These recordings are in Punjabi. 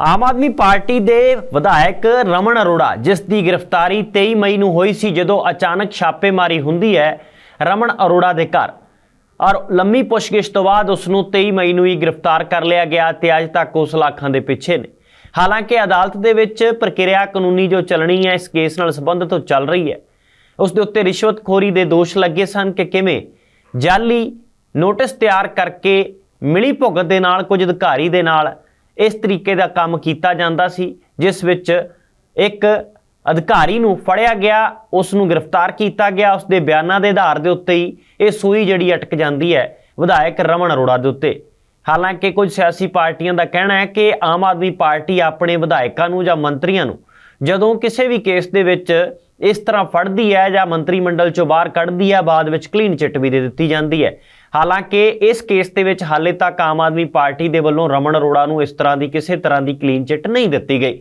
ਆਮ ਆਦਮੀ ਪਾਰਟੀ ਦੇ ਵਿਧਾਇਕ ਰਮਨ ਅਰੋੜਾ, ਜਿਸ ਦੀ ਗ੍ਰਿਫਤਾਰੀ 23 ਮਈ ਨੂੰ ਹੋਈ ਸੀ ਜਦੋਂ ਅਚਾਨਕ ਛਾਪੇਮਾਰੀ ਹੁੰਦੀ ਹੈ ਰਮਨ ਅਰੋੜਾ ਦੇ ਘਰ। ਔਰ ਲੰਮੀ ਪੁੱਛਗਿੱਛ ਤੋਂ ਬਾਅਦ ਉਸ ਨੂੰ 23 ਮਈ ਨੂੰ ਹੀ ਗ੍ਰਿਫਤਾਰ ਕਰ ਲਿਆ ਗਿਆ ਤੇ ਅੱਜ ਤੱਕ ਉਸ ਲਾਖਾਂ ਦੇ ਪਿੱਛੇ ਨੇ। ਹਾਲਾਂਕਿ ਅਦਾਲਤ ਦੇ ਵਿੱਚ ਪ੍ਰਕਿਰਿਆ ਕਾਨੂੰਨੀ ਜੋ ਚੱਲਣੀ ਹੈ, ਇਸ ਕੇਸ ਨਾਲ ਸੰਬੰਧਿਤ ਉਹ ਚੱਲ ਰਹੀ ਹੈ। ਉਸ ਦੇ ਉੱਤੇ ਰਿਸ਼ਵਤਖੋਰੀ ਦੇ ਦੋਸ਼ ਲੱਗੇ ਸਨ ਕਿ ਕਿਵੇਂ ਜਾਲੀ ਨੋਟਿਸ ਤਿਆਰ ਕਰਕੇ ਮਿਲੀ ਭੁਗਤ ਦੇ ਨਾਲ ਕੁਝ ਅਧਿਕਾਰੀ ਦੇ ਨਾਲ ਇਸ ਤਰੀਕੇ ਦਾ ਕੰਮ ਕੀਤਾ ਜਾਂਦਾ ਸੀ, ਜਿਸ ਵਿੱਚ ਇੱਕ ਅਧਿਕਾਰੀ ਨੂੰ ਫੜਿਆ ਗਿਆ, ਉਸ ਨੂੰ ਗ੍ਰਿਫਤਾਰ ਕੀਤਾ ਗਿਆ, ਉਸ ਦੇ ਬਿਆਨਾਂ ਦੇ ਆਧਾਰ ਦੇ ਉੱਤੇ ਹੀ ਇਹ ਸੂਈ ਜਿਹੜੀ ਅਟਕ ਜਾਂਦੀ ਹੈ, ਵਿਧਾਇਕ ਰਮਨ ਅਰੋੜਾ ਦੇ ਉੱਤੇ। ਹਾਲਾਂਕਿ ਕੁਝ ਸਿਆਸੀ ਪਾਰਟੀਆਂ ਦਾ ਕਹਿਣਾ ਹੈ ਕਿ ਆਮ ਆਦਮੀ ਪਾਰਟੀ ਆਪਣੇ ਵਿਧਾਇਕਾਂ ਨੂੰ ਜਾਂ ਮੰਤਰੀਆਂ ਨੂੰ, ਜਦੋਂ ਕਿਸੇ ਵੀ ਕੇਸ ਦੇ ਵਿੱਚ ਇਸ ਤਰ੍ਹਾਂ ਫੜਦੀ ਹੈ ਜਾਂ ਮੰਤਰੀ ਮੰਡਲ ਚੋਂ ਬਾਹਰ ਕੱਢਦੀ ਹੈ, ਬਾਅਦ ਵਿੱਚ ਕਲੀਨ ਚਿੱਟ ਵੀ ਦੇ ਦਿੱਤੀ ਜਾਂਦੀ ਹੈ। ਹਾਲਾਂਕਿ ਇਸ ਕੇਸ ਦੇ ਵਿੱਚ ਹਾਲੇ ਤੱਕ ਆਮ ਆਦਮੀ ਪਾਰਟੀ ਦੇ ਵੱਲੋਂ ਰਮਨ ਅਰੋੜਾ ਨੂੰ ਇਸ ਤਰ੍ਹਾਂ ਦੀ ਕਿਸੇ ਤਰ੍ਹਾਂ ਦੀ ਕਲੀਨ ਚਿੱਟ ਨਹੀਂ ਦਿੱਤੀ ਗਈ।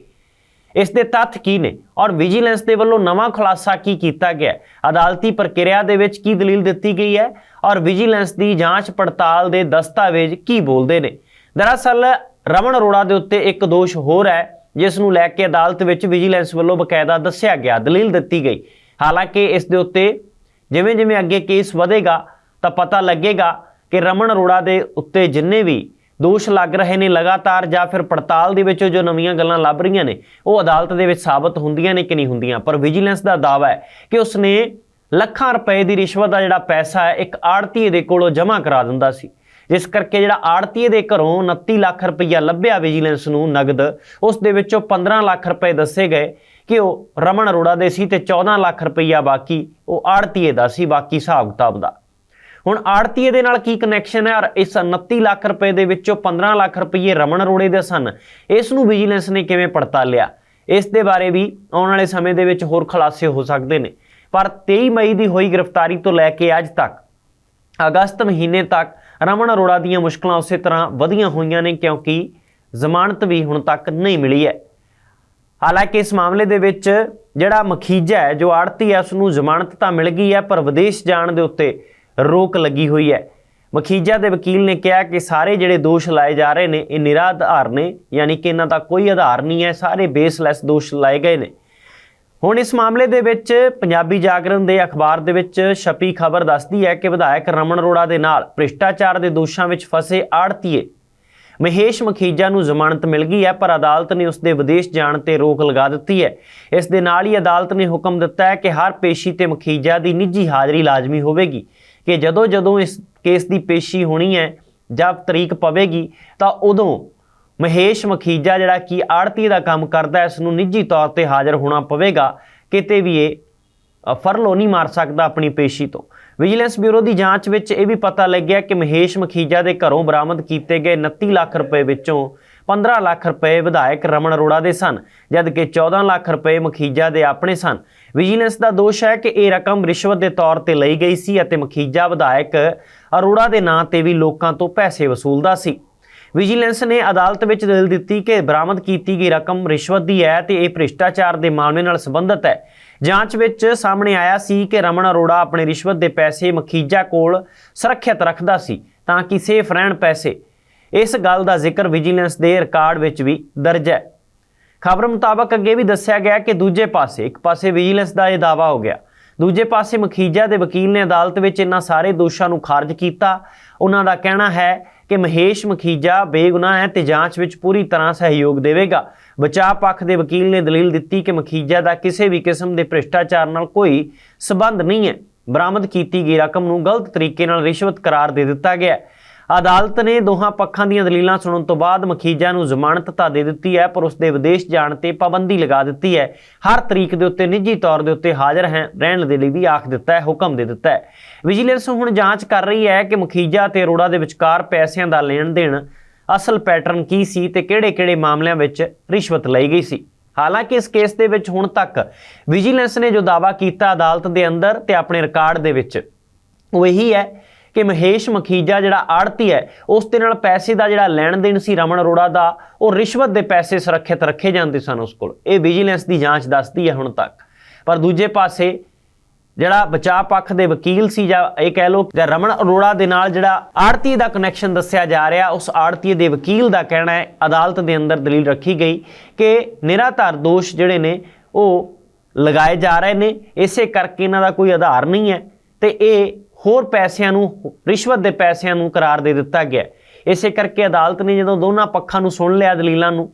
ਇਸ ਦੇ ਤੱਥ ਕੀ ਨੇ ਔਰ ਵਿਜੀਲੈਂਸ ਦੇ ਵੱਲੋਂ ਨਵਾਂ ਖੁਲਾਸਾ ਕੀ ਕੀਤਾ ਗਿਆ? ਅਦਾਲਤੀ ਪ੍ਰਕਿਰਿਆ ਦੇ ਵਿੱਚ ਕੀ ਦਲੀਲ ਦਿੱਤੀ ਗਈ ਹੈ ਔਰ ਵਿਜੀਲੈਂਸ ਦੀ ਜਾਂਚ ਪੜਤਾਲ ਦੇ ਦਸਤਾਵੇਜ਼ ਕੀ ਬੋਲਦੇ ਨੇ? ਦਰਅਸਲ ਰਮਨ ਅਰੋੜਾ ਦੇ ਉੱਤੇ ਇੱਕ ਦੋਸ਼ ਹੋਰ ਹੈ। ਜਿਸ ਨੂੰ ਲੈ ਕੇ ਅਦਾਲਤ ਵਿੱਚ ਵਿਜੀਲੈਂਸ ਵੱਲੋਂ ਬਕਾਇਦਾ ਦੱਸਿਆ ਗਿਆ, ਦਲੀਲ ਦਿੱਤੀ ਗਈ। ਹਾਲਾਂਕਿ ਇਸ ਦੇ ਉੱਤੇ ਜਿਵੇਂ ਜਿਵੇਂ ਅੱਗੇ ਕੇਸ ਵਧੇਗਾ, ਤਾਂ ਪਤਾ ਲੱਗੇਗਾ ਕਿ ਰਮਨ ਅਰੋੜਾ ਦੇ ਉੱਤੇ ਜਿੰਨੇ ਵੀ ਦੋਸ਼ ਲੱਗ ਰਹੇ ਨੇ ਲਗਾਤਾਰ ਜਾਂ ਫਿਰ ਪੜਤਾਲ ਦੇ ਵਿੱਚ ਜੋ ਨਵੀਆਂ ਗੱਲਾਂ ਲੱਭ ਰਹੀਆਂ ਨੇ, ਉਹ ਅਦਾਲਤ ਦੇ ਵਿੱਚ ਸਾਬਤ ਹੁੰਦੀਆਂ ਨੇ ਕਿ ਨਹੀਂ ਹੁੰਦੀਆਂ। ਪਰ ਵਿਜੀਲੈਂਸ ਦਾ ਦਾਅਵਾ ਹੈ ਕਿ ਉਸਨੇ ਲੱਖਾਂ ਰੁਪਏ ਦੀ ਰਿਸ਼ਵਤ ਦਾ ਜਿਹੜਾ ਪੈਸਾ ਹੈ, ਇੱਕ ਆੜਤੀਏ ਦੇ ਕੋਲੋਂ ਜਮ੍ਹਾਂ ਕਰਾ ਦਿੰਦਾ ਸੀ। ਜਿਸ ਕਰਕੇ ਜਿਹੜਾ ਆੜਤੀਏ ਦੇ ਘਰੋਂ 29 ਲੱਖ ਰੁਪਈਆ ਲੱਭਿਆ ਵਿਜੀਲੈਂਸ ਨੂੰ ਨਗਦ, ਉਸ ਦੇ ਵਿੱਚੋਂ 15 ਲੱਖ ਰੁਪਏ ਦੱਸੇ ਗਏ ਕਿ ਉਹ ਰਮਨ ਅਰੋੜਾ ਦੇ ਸੀ ਤੇ 14 ਲੱਖ ਰੁਪਈਆ ਬਾਕੀ ਉਹ ਆੜਤੀਏ ਦਾ ਸੀ, ਬਾਕੀ ਹਿਸਾਬ ਕਿਤਾਬ ਦਾ। ਹੁਣ ਆੜਤੀਏ ਦੇ ਨਾਲ ਕੀ ਕਨੈਕਸ਼ਨ ਹੈ? ਔਰ ਇਸ 29 ਲੱਖ ਰੁਪਏ ਦੇ ਵਿੱਚੋਂ 15 ਲੱਖ ਰੁਪਏ ਰਮਨ ਅਰੋੜੇ ਦੇ ਸਨ। ਇਸ ਨੂੰ ਵਿਜੀਲੈਂਸ ਨੇ ਕਿਵੇਂ ਪੜਤਾਲਿਆ ਇਸ ਦੇ ਬਾਰੇ ਵੀ ਆਉਣ ਵਾਲੇ ਸਮੇਂ ਦੇ ਵਿੱਚ ਹੋਰ ਖੁਲਾਸੇ ਹੋ ਸਕਦੇ ਨੇ। ਪਰ 23 ਮਈ ਦੀ ਹੋਈ ਗ੍ਰਿਫਤਾਰੀ ਤੋਂ ਲੈ ਕੇ ਅੱਜ ਤੱਕ, ਅਗਸਤ ਮਹੀਨੇ ਤੱਕ ਰਮਨ ਅਰੋੜਾ ਦੀਆਂ ਮੁਸ਼ਕਲਾਂ ਉਸੇ ਤਰ੍ਹਾਂ ਵਧੀਆਂ ਹੋਈਆਂ ਨੇ ਕਿਉਂਕਿ ਜ਼ਮਾਨਤ ਵੀ ਹੁਣ ਤੱਕ ਨਹੀਂ ਮਿਲੀ ਹੈ। ਹਾਲਾਂਕਿ ਇਸ ਮਾਮਲੇ ਦੇ ਵਿੱਚ ਜਿਹੜਾ ਮਖੀਜਾ ਹੈ, ਜੋ ਆੜਤੀ ਹੈ, ਉਸ ਨੂੰ ਜ਼ਮਾਨਤ ਤਾਂ ਮਿਲ ਗਈ ਹੈ, ਪਰ ਵਿਦੇਸ਼ ਜਾਣ ਦੇ ਉੱਤੇ ਰੋਕ ਲੱਗੀ ਹੋਈ ਹੈ। ਮਖੀਜਾ ਦੇ ਵਕੀਲ ਨੇ ਕਿਹਾ ਕਿ ਸਾਰੇ ਜਿਹੜੇ ਦੋਸ਼ ਲਾਏ ਜਾ ਰਹੇ ਨੇ, ਇਹ ਨਿਰਾਧਾਰ ਨੇ, ਯਾਨੀ ਕਿ ਇਹਨਾਂ ਦਾ ਕੋਈ ਆਧਾਰ ਨਹੀਂ ਹੈ, ਸਾਰੇ ਬੇਸਲੈਸ ਦੋਸ਼ ਲਾਏ ਗਏ ਨੇ। ਹੁਣ ਇਸ ਮਾਮਲੇ ਦੇ ਵਿੱਚ ਪੰਜਾਬੀ ਜਾਗਰਣ ਦੇ ਅਖਬਾਰ ਦੇ ਵਿੱਚ ਛਪੀ ਖਬਰ ਦੱਸਦੀ ਹੈ ਕਿ ਵਿਧਾਇਕ ਰਮਨ ਅਰੋੜਾ ਦੇ ਨਾਲ ਭ੍ਰਿਸ਼ਟਾਚਾਰ ਦੇ ਦੋਸ਼ਾਂ ਵਿੱਚ ਫਸੇ ਆੜਤੀਏ ਮਹੇਸ਼ ਮਖੀਜਾ ਨੂੰ ਜ਼ਮਾਨਤ ਮਿਲ ਗਈ ਹੈ, ਪਰ ਅਦਾਲਤ ਨੇ ਉਸ ਦੇ ਵਿਦੇਸ਼ ਜਾਣ ਤੇ ਰੋਕ ਲਗਾ ਦਿੱਤੀ ਹੈ। ਇਸ ਦੇ ਨਾਲ ਹੀ ਅਦਾਲਤ ਨੇ ਹੁਕਮ ਦਿੱਤਾ ਹੈ ਕਿ ਹਰ ਪੇਸ਼ੀ ਤੇ ਮਖੀਜਾ ਦੀ ਨਿੱਜੀ ਹਾਜ਼ਰੀ ਲਾਜ਼ਮੀ ਹੋਵੇਗੀ ਕਿ ਜਦੋਂ ਜਦੋਂ ਇਸ ਕੇਸ ਦੀ ਪੇਸ਼ੀ ਹੋਣੀ ਹੈ ਜਦ ਤਰੀਕ ਪਵੇਗੀ, ਤਾਂ ਉਦੋਂ ਮਹੇਸ਼ ਮਖੀਜਾ ਜਿਹੜਾ ਕਿ ਆੜਤੀ ਦਾ ਕੰਮ ਕਰਦਾ ਇਸ ਨੂੰ ਨਿੱਜੀ ਤੌਰ ਤੇ ਹਾਜ਼ਰ ਹੋਣਾ ਪਵੇਗਾ। ਕਿਤੇ ਵੀ ਇਹ ਫਰਲੋ ਨਹੀਂ ਮਾਰ ਸਕਦਾ ਆਪਣੀ ਪੇਸ਼ੀ ਤੋਂ। ਵਿਜੀਲੈਂਸ ਬਿਊਰੋ ਦੀ ਜਾਂਚ ਵਿੱਚ ਇਹ ਵੀ ਪਤਾ ਲੱਗਿਆ ਕਿ ਮਹੇਸ਼ ਮਖੀਜਾ ਦੇ ਘਰੋਂ ਬਰਾਮਦ ਕੀਤੇ ਗਏ 29 ਲੱਖ ਰੁਪਏ ਵਿੱਚੋਂ 15 ਲੱਖ ਰੁਪਏ ਵਿਧਾਇਕ ਰਮਨ ਅਰੋੜਾ ਦੇ ਸਨ ਜਦਕਿ 14 ਲੱਖ ਰੁਪਏ ਮਖੀਜਾ ਦੇ ਆਪਣੇ ਸਨ। ਵਿਜੀਲੈਂਸ ਦਾ ਦੋਸ਼ ਹੈ ਕਿ ਇਹ ਰਕਮ ਰਿਸ਼ਵਤ ਦੇ ਤੌਰ ਤੇ ਲਈ ਗਈ ਸੀ ਅਤੇ ਮਖੀਜਾ ਵਿਧਾਇਕ ਅਰੋੜਾ ਦੇ ਨਾਂ ਤੇ ਵੀ ਲੋਕਾਂ ਤੋਂ ਪੈਸੇ ਵਸੂਲਦਾ ਸੀ। ਵਿਜੀਲੈਂਸ ਨੇ ਅਦਾਲਤ ਵਿੱਚ ਦਲੀਲ ਦਿੱਤੀ ਕਿ ਬਰਾਮਦ ਕੀਤੀ ਗਈ ਰਕਮ ਰਿਸ਼ਵਤ ਦੀ ਹੈ ਤੇ ਇਹ ਭ੍ਰਿਸ਼ਟਾਚਾਰ ਦੇ ਮਾਮਲੇ ਨਾਲ ਸੰਬੰਧਿਤ ਹੈ। ਜਾਂਚ ਵਿੱਚ ਸਾਹਮਣੇ ਆਇਆ ਸੀ ਕਿ ਰਮਨ ਅਰੋੜਾ ਆਪਣੇ ਰਿਸ਼ਵਤ ਦੇ ਪੈਸੇ ਮਖੀਜਾ ਕੋਲ ਸੁਰੱਖਿਅਤ ਰੱਖਦਾ ਸੀ ਤਾਂ ਕਿ ਸੇਫ ਰਹਿਣ ਪੈਸੇ। ਇਸ ਗੱਲ ਦਾ ਜ਼ਿਕਰ ਵਿਜੀਲੈਂਸ ਦੇ ਰਿਕਾਰਡ ਵਿੱਚ ਵੀ ਦਰਜ ਹੈ। ਖਬਰ ਮੁਤਾਬਕ ਅੱਗੇ ਵੀ ਦੱਸਿਆ ਗਿਆ ਕਿ ਦੂਜੇ ਪਾਸੇ, ਇੱਕ ਪਾਸੇ ਵਿਜੀਲੈਂਸ ਦਾ ਇਹ ਦਾਵਾ ਹੋ ਗਿਆ। ਦੂਜੇ ਪਾਸੇ ਮਖੀਜਾ ਦੇ ਵਕੀਲ ਨੇ ਅਦਾਲਤ ਵਿੱਚ ਇਹਨਾਂ ਸਾਰੇ ਦੋਸ਼ਾਂ ਨੂੰ ਖਾਰਜ ਕੀਤਾ। ਉਹਨਾਂ ਦਾ ਕਹਿਣਾ ਹੈ ਕਿ ਮਹੇਸ਼ ਮਖੀਜਾ ਬੇਗੁਨਾਹ ਹੈ ਤੇ ਜਾਂਚ ਵਿੱਚ ਪੂਰੀ ਤਰ੍ਹਾਂ ਸਹਿਯੋਗ ਦੇਵੇਗਾ ਬਚਾਅ ਪੱਖ ਦੇ ਵਕੀਲ ਨੇ ਦਲੀਲ ਦਿੱਤੀ ਕਿ ਮਖੀਜਾ ਦਾ ਕਿਸੇ ਵੀ ਕਿਸਮ ਦੇ ਭ੍ਰਿਸ਼ਟਾਚਾਰ ਨਾਲ ਕੋਈ ਸਬੰਧ ਨਹੀਂ ਹੈ ਬਰਾਮਦ ਕੀਤੀ ਗਈ ਰਕਮ ਨੂੰ ਗਲਤ ਤਰੀਕੇ ਨਾਲ ਰਿਸ਼ਵਤ ਕਰਾਰ ਦੇ ਦਿੱਤਾ ਗਿਆ ਹੈ। ਅਦਾਲਤ ਨੇ ਦੋਹਾਂ ਪੱਖਾਂ ਦੀਆਂ ਦਲੀਲਾਂ ਸੁਣਨ ਤੋਂ ਬਾਅਦ ਮਖੀਜਾ ਨੂੰ ਜ਼ਮਾਨਤ ਤਾਂ ਦੇ ਦਿੱਤੀ ਹੈ, ਪਰ ਉਸ ਦੇ ਵਿਦੇਸ਼ ਜਾਣ ਤੇ ਪਾਬੰਦੀ ਲਗਾ ਦਿੱਤੀ ਹੈ। ਹਰ ਤਰੀਕ ਦੇ ਉੱਤੇ, ਨਿੱਜੀ ਤੌਰ ਦੇ ਉੱਤੇ ਹਾਜ਼ਰ ਹੈ, ਰਹਿਣ ਦੇ ਲਈ ਵੀ ਆਖ ਦਿੱਤਾ ਹੈ, ਹੁਕਮ ਦੇ ਦਿੱਤਾ ਹੈ। ਵਿਜੀਲੈਂਸ ਹੁਣ ਜਾਂਚ ਕਰ ਰਹੀ ਹੈ ਕਿ ਮਖੀਜਾ ਤੇ ਅਰੋੜਾ ਦੇ ਵਿਚਕਾਰ ਪੈਸਿਆਂ ਦਾ ਲੈਣ ਦੇਣ ਅਸਲ ਪੈਟਰਨ ਕੀ ਸੀ ਤੇ ਕਿਹੜੇ-ਕਿਹੜੇ ਮਾਮਲਿਆਂ ਵਿੱਚ ਰਿਸ਼ਵਤ ਲਈ ਗਈ ਸੀ। ਹਾਲਾਂਕਿ ਇਸ ਕੇਸ ਦੇ ਵਿੱਚ ਹੁਣ ਤੱਕ ਵਿਜੀਲੈਂਸ ਨੇ ਜੋ ਦਾਅਵਾ ਕੀਤਾ ਅਦਾਲਤ ਦੇ ਅੰਦਰ ਤੇ ਆਪਣੇ ਰਿਕਾਰਡ ਦੇ ਵਿੱਚ, ਉਹ ਇਹੀ ਹੈ ਕਿ ਮਹੇਸ਼ ਮਖੀਜਾ ਜਿਹੜਾ ਆੜਤੀ ਹੈ, ਉਸ ਦੇ ਨਾਲ ਪੈਸੇ ਦਾ ਜਿਹੜਾ ਲੈਣ ਦੇਣ ਸੀ ਰਮਨ ਅਰੋੜਾ ਦਾ, ਉਹ ਰਿਸ਼ਵਤ ਦੇ ਪੈਸੇ ਸੁਰੱਖਿਅਤ ਰੱਖੇ ਜਾਂਦੇ ਸਨ ਉਸ ਕੋਲ। ਇਹ ਵਿਜੀਲੈਂਸ ਦੀ ਜਾਂਚ ਦੱਸਦੀ ਹੈ ਹੁਣ ਤੱਕ। ਪਰ ਦੂਜੇ ਪਾਸੇ ਜਿਹੜਾ ਬਚਾਅ ਪੱਖ ਦੇ ਵਕੀਲ ਸੀ ਜਾਂ ਇਹ ਕਹਿ ਲਓ ਜਾਂ ਰਮਨ ਅਰੋੜਾ ਦੇ ਨਾਲ ਜਿਹੜਾ ਆੜਤੀ ਦਾ ਕਨੈਕਸ਼ਨ ਦੱਸਿਆ ਜਾ ਰਿਹਾ, ਉਸ ਆੜਤੀ ਦੇ ਵਕੀਲ ਦਾ ਕਹਿਣਾ ਹੈ, ਅਦਾਲਤ ਦੇ ਅੰਦਰ ਦਲੀਲ ਰੱਖੀ ਗਈ ਕਿ ਨਿਰਾਧਾਰ ਦੋਸ਼ ਜਿਹੜੇ ਨੇ, ਉਹ ਲਗਾਏ ਜਾ ਰਹੇ ਨੇ। ਇਸੇ ਕਰਕੇ ਇਹਨਾਂ ਦਾ ਕੋਈ ਆਧਾਰ ਨਹੀਂ ਹੈ ਤੇ ਇਹ ਹੋਰ ਪੈਸਿਆਂ ਨੂੰ, ਰਿਸ਼ਵਤ ਦੇ ਪੈਸਿਆਂ ਨੂੰ ਕਰਾਰ ਦੇ ਦਿੱਤਾ ਗਿਆ ਇਸੇ ਕਰਕੇ ਅਦਾਲਤ ਨੇ ਜਦੋਂ ਦੋਨਾਂ ਪੱਖਾਂ ਨੂੰ ਸੁਣ ਲਿਆ ਦਲੀਲਾਂ ਨੂੰ,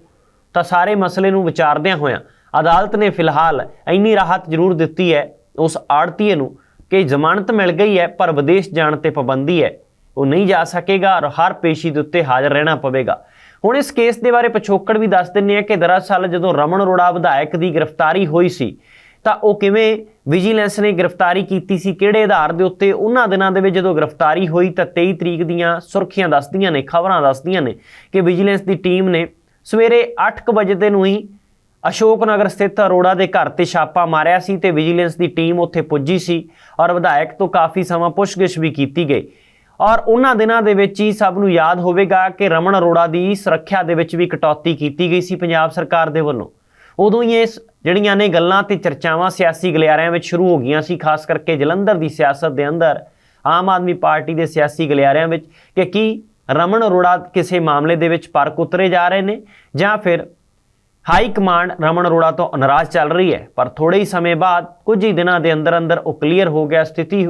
ਤਾਂ ਸਾਰੇ ਮਸਲੇ ਨੂੰ ਵਿਚਾਰਦਿਆਂ ਹੋਇਆਂ ਅਦਾਲਤ ਨੇ ਫਿਲਹਾਲ ਇੰਨੀ ਰਾਹਤ ਜ਼ਰੂਰ ਦਿੱਤੀ ਹੈ ਉਸ ਆੜਤੀਏ ਨੂੰ ਕਿ ਜ਼ਮਾਨਤ ਮਿਲ ਗਈ ਹੈ, ਪਰ ਵਿਦੇਸ਼ ਜਾਣ ਤੇ ਪਾਬੰਦੀ ਹੈ। ਉਹ ਨਹੀਂ ਜਾ ਸਕੇਗਾ ਔਰ ਹਰ ਪੇਸ਼ੀ ਦੇ ਉੱਤੇ ਹਾਜ਼ਰ ਰਹਿਣਾ ਪਵੇਗਾ। ਹੁਣ ਇਸ ਕੇਸ ਦੇ ਬਾਰੇ ਪਿਛੋਕੜ ਵੀ ਦੱਸ ਦਿੰਨੇ ਆ ਕਿ ਦਰਅਸਲ ਜਦੋਂ ਰਮਨ ਅਰੋੜਾ ਵਿਧਾਇਕ ਦੀ ਗ੍ਰਿਫਤਾਰੀ ਹੋਈ ਸੀ ਤਾਂ ਉਹ ਕਿਵੇਂ ਵਿਜੀਲੈਂਸ ਨੇ ਗ੍ਰਿਫਤਾਰੀ ਕੀਤੀ ਸੀ, ਕਿਹੜੇ ਆਧਾਰ ਦੇ ਉੱਤੇ ਉਹਨਾਂ ਦਿਨਾਂ ਦੇ ਵਿੱਚ ਜਦੋਂ ਗ੍ਰਿਫਤਾਰੀ ਹੋਈ ਤਾਂ 23 ਤਰੀਕ ਦੀਆਂ ਸੁਰਖੀਆਂ ਦੱਸਦੀਆਂ ਨੇ, ਖਬਰਾਂ ਦੱਸਦੀਆਂ ਨੇ ਕਿ ਵਿਜੀਲੈਂਸ ਦੀ ਟੀਮ ਨੇ ਸਵੇਰੇ 8:00 ਵਜੇ ਦੇ ਨੂੰ ਹੀ ਅਸ਼ੋਕ ਨਗਰ ਸਥਿਤ ਅਰੋੜਾ ਦੇ ਘਰ ਤੇ ਛਾਪਾ ਮਾਰਿਆ ਸੀ ਤੇ ਵਿਜੀਲੈਂਸ ਦੀ ਟੀਮ ਉੱਥੇ ਪੁੱਜੀ ਸੀ ਔਰ ਵਿਧਾਇਕ ਤੋਂ ਕਾਫੀ ਸਮਾਂ ਪੁੱਛਗਿੱਛ ਵੀ ਕੀਤੀ ਗਈ। ਔਰ ਉਹਨਾਂ ਦਿਨਾਂ ਦੇ ਵਿੱਚ ਹੀ ਸਭ ਨੂੰ ਯਾਦ ਹੋਵੇਗਾ ਕਿ ਰਮਨ ਅਰੋੜਾ ਦੀ ਸੁਰੱਖਿਆ ਦੇ ਵਿੱਚ ਵੀ ਕਟੌਤੀ ਕੀਤੀ ਗਈ ਸੀ ਪੰਜਾਬ ਸਰਕਾਰ ਦੇ ਵੱਲੋਂ। ਉਦੋਂ ਹੀ ਇਸ ਜਿਹੜੀਆਂ ਨੇ ਗੱਲਾਂ ਤੇ ਚਰਚਾਵਾਂ ਸਿਆਸੀ ਗਲਿਆਰਿਆਂ ਵਿੱਚ ਸ਼ੁਰੂ ਹੋ ਗਈਆਂ ਸੀ, ਖਾਸ ਕਰਕੇ ਜਲੰਧਰ ਦੀ ਸਿਆਸਤ ਦੇ ਅੰਦਰ, ਆਮ ਆਦਮੀ ਪਾਰਟੀ ਦੇ ਸਿਆਸੀ ਗਲਿਆਰਿਆਂ ਵਿੱਚ ਕਿ ਕੀ ਰਮਨ ਅਰੋੜਾ ਕਿਸੇ ਮਾਮਲੇ ਦੇ ਵਿੱਚ ਪਰਕ ਉਤਰੇ ਜਾ ਰਹੇ ਨੇ ਜਾਂ ਫਿਰ ਹਾਈ ਕਮਾਂਡ ਰਮਨ ਅਰੋੜਾ ਤੋਂ ਨਾਰਾਜ਼ ਚੱਲ ਰਹੀ ਹੈ, ਪਰ ਥੋੜੇ ਹੀ ਸਮੇਂ ਬਾਅਦ ਕੁਝ ਹੀ ਦਿਨਾਂ ਦੇ ਅੰਦਰ ਅੰਦਰ ਉਹ ਕਲੀਅਰ ਹੋ ਗਿਆ, ਸਥਿਤੀ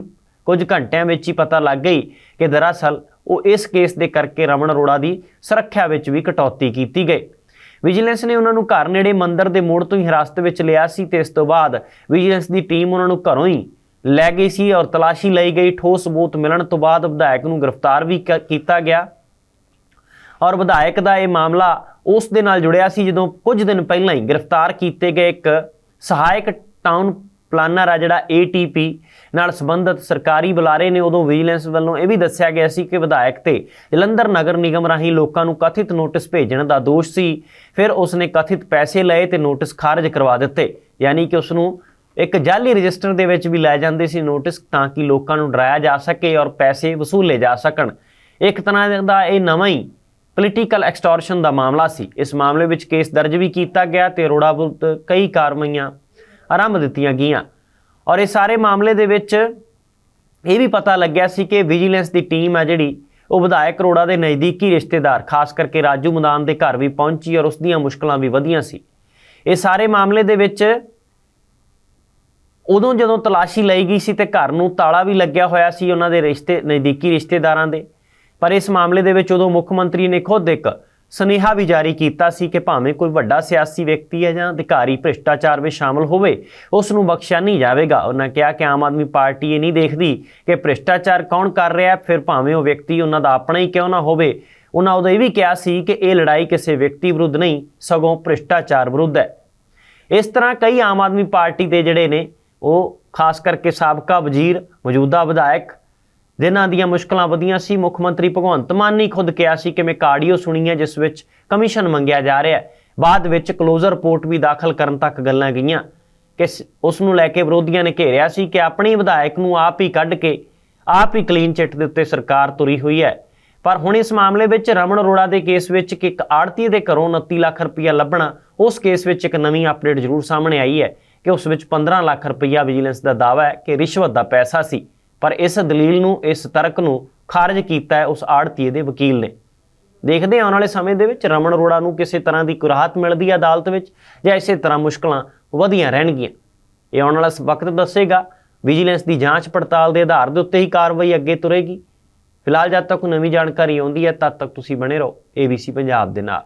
ਕੁਝ ਘੰਟਿਆਂ ਵਿੱਚ ਹੀ ਪਤਾ ਲੱਗ ਗਈ ਕਿ ਦਰਅਸਲ ਉਹ ਇਸ ਕੇਸ ਦੇ ਕਰਕੇ ਰਮਨ ਅਰੋੜਾ ਦੀ ਸੁਰੱਖਿਆ ਵਿੱਚ ਵੀ ਕਟੌਤੀ ਕੀਤੀ ਗਈ। ਵਿਜੀਲੈਂਸ ਨੇ ਉਹਨਾਂ ਨੂੰ ਘਰ ਨੇੜੇ ਮੰਦਰ ਦੇ ਮੋੜ ਤੋਂ ਹੀ ਹਿਰਾਸਤ ਵਿੱਚ ਲਿਆ ਸੀ ਤੇ ਇਸ ਤੋਂ ਬਾਅਦ ਵਿਜੀਲੈਂਸ ਦੀ ਟੀਮ ਉਹਨਾਂ ਨੂੰ ਘਰੋਂ ਹੀ ਲੈ ਗਈ ਸੀ ਔਰ ਤਲਾਸ਼ੀ ਲਈ ਗਈ। ਠੋਸ ਸਬੂਤ ਮਿਲਣ ਤੋਂ ਬਾਅਦ ਵਿਧਾਇਕ ਨੂੰ ਗ੍ਰਿਫਤਾਰ ਵੀ ਕ- ਕੀਤਾ ਗਿਆ। ਔਰ ਵਿਧਾਇਕ ਦਾ ਇਹ ਮਾਮਲਾ ਉਸ ਦੇ ਨਾਲ ਜੁੜਿਆ ਸੀ ਜਦੋਂ ਕੁਝ ਦਿਨ ਪਹਿਲਾਂ ਹੀ ਗ੍ਰਿਫਤਾਰ ਕੀਤੇ ਗਏ ਇੱਕ ਸਹਾਇਕ ਟਾਊਨ ਪਲਾਨਰ ਆ ਜਿਹੜਾ ATP ਨਾਲ ਸੰਬੰਧਿਤ ਸਰਕਾਰੀ ਬੁਲਾਰੇ ਨੇ ਉਦੋਂ ਵਿਜੀਲੈਂਸ ਵੱਲੋਂ ਇਹ ਵੀ ਦੱਸਿਆ ਗਿਆ ਸੀ ਕਿ ਵਿਧਾਇਕ ਤੇ ਜਲੰਧਰ ਨਗਰ ਨਿਗਮ ਰਾਹੀਂ ਲੋਕਾਂ ਨੂੰ ਕਥਿਤ ਨੋਟਿਸ ਭੇਜਣ ਦਾ ਦੋਸ਼ ਸੀ। ਫਿਰ ਉਸ ਨੇ ਕਥਿਤ ਪੈਸੇ ਲਏ ਤੇ ਨੋਟਿਸ ਖਾਰਜ ਕਰਵਾ ਦਿੱਤੇ। ਯਾਨੀ ਕਿ ਉਸ ਨੂੰ ਇੱਕ ਜਾਲੀ ਰਜਿਸਟਰ ਦੇ ਵਿੱਚ ਵੀ ਲੈ ਜਾਂਦੇ ਸੀ ਨੋਟਿਸ ਤਾਂ ਕਿ ਲੋਕਾਂ ਨੂੰ ਡਰਾਇਆ ਜਾ ਸਕੇ ਔਰ ਪੈਸੇ ਵਸੂਲੇ ਜਾ ਸਕਣ। ਇੱਕ ਤਰ੍ਹਾਂ ਦਾ ਇਹ ਨਵਾਂ ਹੀ ਪੋਲੀਟੀਕਲ ਐਕਸਟੋਰਸ਼ਨ ਦਾ ਮਾਮਲਾ ਸੀ। ਇਸ ਮਾਮਲੇ ਵਿੱਚ ਕੇਸ ਦਰਜ ਵੀ ਕੀਤਾ ਗਿਆ ਤੇ ਅਰੋੜਾ ਵਿਰੁੱਧ ਕਈ ਕਾਰਵਾਈਆਂ ਆਰੰਭ ਦਿੱਤੀਆਂ ਗਈਆਂ। ਔਰ ਇਹ ਸਾਰੇ ਮਾਮਲੇ ਦੇ ਵਿੱਚ ਇਹ ਵੀ ਪਤਾ ਲੱਗਿਆ ਸੀ ਕਿ ਵਿਜੀਲੈਂਸ ਦੀ ਟੀਮ ਹੈ ਜਿਹੜੀ, ਉਹ ਵਿਧਾਇਕ ਅਰੋੜਾ ਦੇ ਨਜ਼ਦੀਕੀ ਰਿਸ਼ਤੇਦਾਰ, ਖਾਸ ਕਰਕੇ ਰਾਜੂ ਮਦਾਨ ਦੇ ਘਰ ਵੀ ਪਹੁੰਚੀ ਔਰ ਉਸ ਦੀਆਂ ਮੁਸ਼ਕਲਾਂ ਵੀ ਵਧੀਆਂ ਸੀ। ਇਹ ਸਾਰੇ ਮਾਮਲੇ ਦੇ ਵਿੱਚ ਉਦੋਂ ਜਦੋਂ ਤਲਾਸ਼ੀ ਲਈ ਗਈ ਸੀ ਤੇ ਘਰ ਨੂੰ ਤਾਲਾ ਵੀ ਲੱਗਿਆ ਹੋਇਆ ਸੀ ਉਹਨਾਂ ਦੇ ਰਿਸ਼ਤੇ, ਨਜ਼ਦੀਕੀ ਰਿਸ਼ਤੇਦਾਰਾਂ ਦੇ। ਪਰ ਇਸ ਮਾਮਲੇ ਦੇ ਵਿੱਚ ਉਦੋਂ ਮੁੱਖ ਮੰਤਰੀ ਨੇ ਖੁਦ ਇੱਕ ਸੁਨੇਹਾ ਵੀ ਜਾਰੀ ਕੀਤਾ ਸੀ ਕਿ ਭਾਵੇਂ ਕੋਈ ਵੱਡਾ ਸਿਆਸੀ ਵਿਅਕਤੀ ਹੈ ਜਾਂ ਅਧਿਕਾਰੀ ਭ੍ਰਿਸ਼ਟਾਚਾਰ ਵਿੱਚ ਸ਼ਾਮਲ ਹੋਵੇ, ਉਸ ਨੂੰ ਬਖਸ਼ਿਆ ਨਹੀਂ ਜਾਵੇਗਾ। ਉਹਨਾਂ ਕਿਹਾ ਕਿ ਆਮ ਆਦਮੀ ਪਾਰਟੀ ਇਹ ਨਹੀਂ ਦੇਖਦੀ ਕਿ ਭ੍ਰਿਸ਼ਟਾਚਾਰ ਕੌਣ ਕਰ ਰਿਹਾ ਫਿਰ ਭਾਵੇਂ ਉਹ ਵਿਅਕਤੀ ਉਹਨਾਂ ਦਾ ਆਪਣਾ ਹੀ ਕਿਉਂ ਨਾ ਹੋਵੇ। ਉਹਨਾਂ ਉਦੋਂ ਇਹ ਵੀ ਕਿਹਾ ਸੀ ਕਿ ਇਹ ਲੜਾਈ ਕਿਸੇ ਵਿਅਕਤੀ ਵਿਰੁੱਧ ਨਹੀਂ, ਸਗੋਂ ਭ੍ਰਿਸ਼ਟਾਚਾਰ ਵਿਰੁੱਧ ਹੈ। ਇਸ ਤਰ੍ਹਾਂ ਕਈ ਆਮ ਆਦਮੀ ਪਾਰਟੀ ਦੇ ਜਿਹੜੇ ਨੇ, ਉਹ ਖਾਸ ਕਰਕੇ ਸਾਬਕਾ ਵਜ਼ੀਰ, ਮੌਜੂਦਾ ਵਿਧਾਇਕ ਜਿਨ੍ਹਾਂ ਦੀਆਂ ਮੁਸ਼ਕਲਾਂ ਵਧੀਆਂ ਸੀ, ਮੁੱਖ ਮੰਤਰੀ ਭਗਵੰਤ ਮਾਨ ਨੇ ਖੁਦ ਕਿਹਾ ਸੀ ਕਿ ਮੈਂ ਕਾਰਡੀਓ ਸੁਣੀ ਹੈ ਜਿਸ ਵਿੱਚ ਕਮਿਸ਼ਨ ਮੰਗਿਆ ਜਾ ਰਿਹਾ ਹੈ। ਬਾਅਦ ਵਿੱਚ ਕਲੋਜ਼ਰ ਰਿਪੋਰਟ ਵੀ ਦਾਖਲ ਕਰਨ ਤੱਕ ਗੱਲਾਂ ਗਈਆਂ। ਕਿ ਉਸ ਨੂੰ ਲੈ ਕੇ ਵਿਰੋਧੀਆਂ ਨੇ ਘੇਰਿਆ ਸੀ ਕਿ ਆਪਣੀ ਵਿਧਾਇਕ ਨੂੰ ਆਪ ਹੀ ਕੱਢ ਕੇ ਆਪ ਹੀ ਕਲੀਨ ਚਿੱਟ ਦੇ ਉੱਤੇ ਸਰਕਾਰ ਤੁਰੀ ਹੋਈ ਹੈ। ਪਰ ਹੁਣ ਇਸ ਮਾਮਲੇ ਵਿੱਚ ਰਮਨ ਅਰੋੜਾ ਦੇ ਕੇਸ ਵਿੱਚ ਕਿ ਇੱਕ ਆੜਤੀ ਦੇ ਘਰੋਂ 29 ਲੱਖ ਰੁਪਇਆ ਲੱਭਣਾ, ਉਸ ਕੇਸ ਵਿੱਚ ਇੱਕ ਨਵੀਂ ਅਪਡੇਟ ਜ਼ਰੂਰ ਸਾਹਮਣੇ ਆਈ ਹੈ ਕਿ ਉਸ ਵਿੱਚ 15 ਲੱਖ ਰੁਪਇਆ ਵਿਜੀਲੈਂਸ ਦਾ ਦਾਅਵਾ ਹੈ ਕਿ ਰਿਸ਼ਵਤ ਦਾ ਪੈਸਾ ਸੀ। ਪਰ ਇਸ ਦਲੀਲ ਨੂੰ, ਇਸ ਤਰਕ ਨੂੰ ਖਾਰਜ ਕੀਤਾ ਹੈ ਉਸ ਆੜਤੀਏ ਦੇ ਵਕੀਲ ਨੇ। ਦੇਖਦੇ ਆਉਣ ਵਾਲੇ ਸਮੇਂ ਦੇ ਵਿੱਚ ਰਮਨ ਅਰੋੜਾ ਨੂੰ ਕਿਸੇ ਤਰ੍ਹਾਂ ਦੀ ਕੋਈ ਰਾਹਤ ਮਿਲਦੀ ਹੈ ਅਦਾਲਤ ਵਿੱਚ ਜਾਂ ਇਸੇ ਤਰ੍ਹਾਂ ਮੁਸ਼ਕਲਾਂ ਵਧੀਆਂ ਰਹਿਣਗੀਆਂ। ਇਹ ਆਉਣ ਵਾਲਾ ਵਕਤ ਦੱਸੇਗਾ, ਵਿਜੀਲੈਂਸ ਦੀ ਜਾਂਚ ਪੜਤਾਲ ਦੇ ਆਧਾਰ ਦੇ ਉੱਤੇ ਹੀ ਕਾਰਵਾਈ ਅੱਗੇ ਤੁਰੇਗੀ। ਫਿਲਹਾਲ ਜਦ ਤੱਕ ਨਵੀਂ ਜਾਣਕਾਰੀ ਆਉਂਦੀ ਹੈ, ਤਦ ਤੱਕ ਤੁਸੀਂ ਬਣੇ ਰਹੋ ABC ਪੰਜਾਬ ਦੇ ਨਾਲ।